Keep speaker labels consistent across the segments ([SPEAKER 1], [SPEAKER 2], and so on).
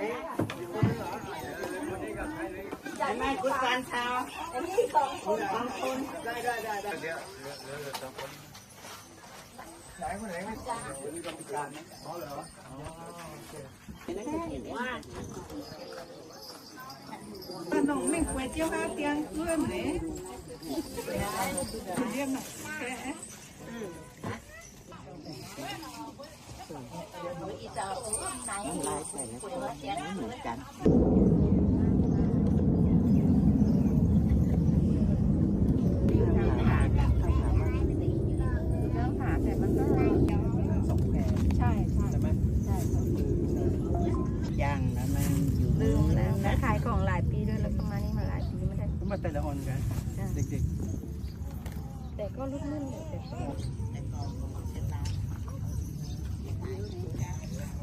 [SPEAKER 1] ที่นี่นะจาก
[SPEAKER 2] ไม่คุณฟานชาว
[SPEAKER 3] Bà nồng mình quay chiếu hai tiếng luôn đấy Riêng này Khẽ
[SPEAKER 2] แล้วหาแต่มันก็ใช่ใช่ใช่ย่างแล้วมันอยู่ลืมแล้วแล้วขายของหลายปีด้วยแล้วก็มานี่มาหลายปีไม่ได้
[SPEAKER 1] มาแต่ละออนกันเด็ก
[SPEAKER 2] แต่ก็รุ่นรุ่นอยู่แต่ก็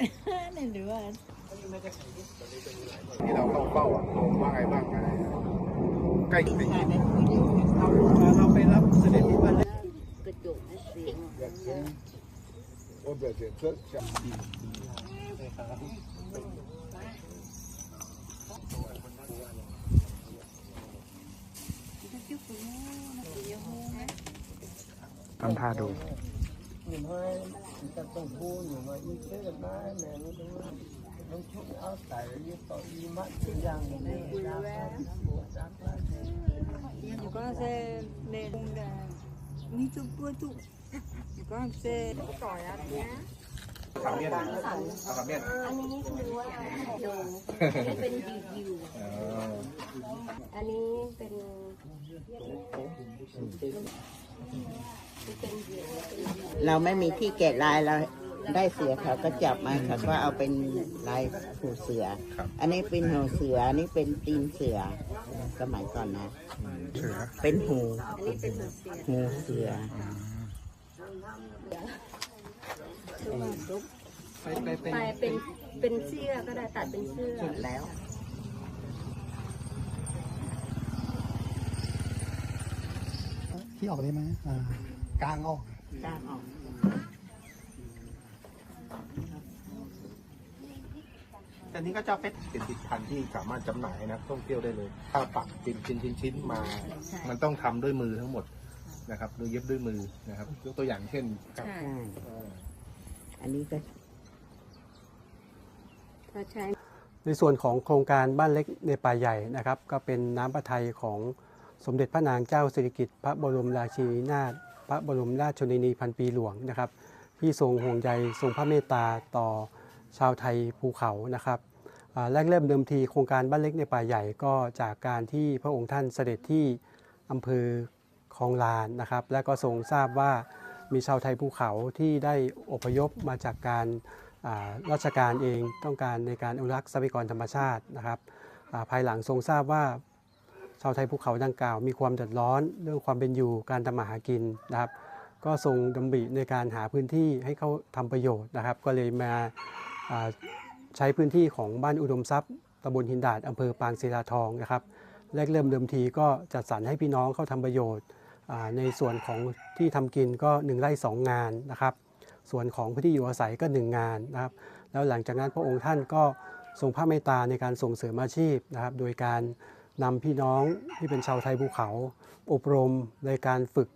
[SPEAKER 1] ๆอืม
[SPEAKER 4] ที่เราเข้าเฝ้าอะว่าไงบ้างไรใกล้ติด
[SPEAKER 1] เราไปรับเสด็จที่บ้าน
[SPEAKER 4] โอ้เดี๋ยวเดี๋ยวเชื่อจะ
[SPEAKER 5] ทำท่าดู
[SPEAKER 1] หนึ่งให้จะต้องพูดหนึ่งว่าอีเชื่อได้แม่นี่ต้องต้องชุด เอาใส่ยี่ต่อยี่มัดทุกอย่างเลยจ้าจ้า
[SPEAKER 3] Entonces le ponga Ni tu puedo Entonces
[SPEAKER 4] ขาวเมียนขาวเมียน
[SPEAKER 2] อันนี้คือว่าดูเป็นรีวิวอันนี้เป็น เป็นเดียว
[SPEAKER 6] เราไม่มีที่แกะลายเราได้เสือเขาก็จับมาเขาก็เอาเป็นลายหูเสืออันนี้เป็นหูเสืออันนี้เป็นตีนเสือสมัยก่อนนะ
[SPEAKER 5] เสือ
[SPEAKER 6] เป็นหู
[SPEAKER 2] อันนี้เป็นเสียง
[SPEAKER 6] หูเสือ
[SPEAKER 1] ไปไปเป็น
[SPEAKER 2] ไปเป็นเป็นเสื้อก็ได้ตัดเป็นเสื้อ
[SPEAKER 6] สุดแล้ว
[SPEAKER 1] ที่ออกได้ไหมอ่ากลางออก
[SPEAKER 6] กล้างออก
[SPEAKER 4] แต่นี้ก็จะเป็นเป็นผลิตภัณฑ์ที่สามารถจำหน่ายให้นักท่องเที่ยวได้เลย ถ้าปักเป็นชิ้นชิ้นชิ้นๆมามันต้องทำด้วยมือทั้งหมดนะครับโดยเย็บด้วยมือนะครับยกตัวอย่างเช่นครับ
[SPEAKER 6] ใช่อันนี้ก็
[SPEAKER 2] ถ้าใช้
[SPEAKER 7] ในส่วนของโครงการบ้านเล็กในป่าใหญ่นะครับ ก็เป็นน้ำพระทัยของ สมเด็จพระนางเจ้าสิริกิติ์พระบรมราชินีนาถพระบรมราชชนนีพันปีหลวงนะครับ ที่ทรงห่วงใยทรงพระเมตตาต่อชาวไทยภูเขานะครับแรกเริ่มเดิมทีโครงการบ้านเล็กในป่าใหญ่ก็จากการที่พระองค์ท่านเสด็จที่อำเภอคลองลานนะครับ และก็ทรงทราบว่ามีชาวไทยภูเขาที่ได้อพยพมาจากการราชการเองต้องการในการอนุรักษ์ทรัพยากรธรรมชาตินะครับภายหลังทรงทราบว่า ชาวไทยภูเขาดังกล่าว มีความเดือดร้อน เรื่องความเป็นอยู่การทำมาหากินนะครับ ก็ทรงดำริในการหาพื้นที่ให้เขาทำประโยชน์นะครับ ก็เลยมาาใช้พื้นที่ของบ้านอุดมทรัพย์ตำบลหินดาดอำเภอปางศิลาทองนะครับแรกเริ่มเดิมทีก็จัดสรรให้พี่น้องเข้าทำประโยชน์ในส่วนของที่ทำกินก็หนึ่งไร่สองงานนะครับ ส่วนของพื้นที่อยู่อาศัยก็หนึ่งงานนะครับ แล้วหลังจากนั้นพระองค์ท่านก็ทรงพระเมตตาในการส่งเสริมอาชีพนะครับ โดยการ นำพี่น้องที่เป็นชาวไทยภูเขา อบรมในการฝึก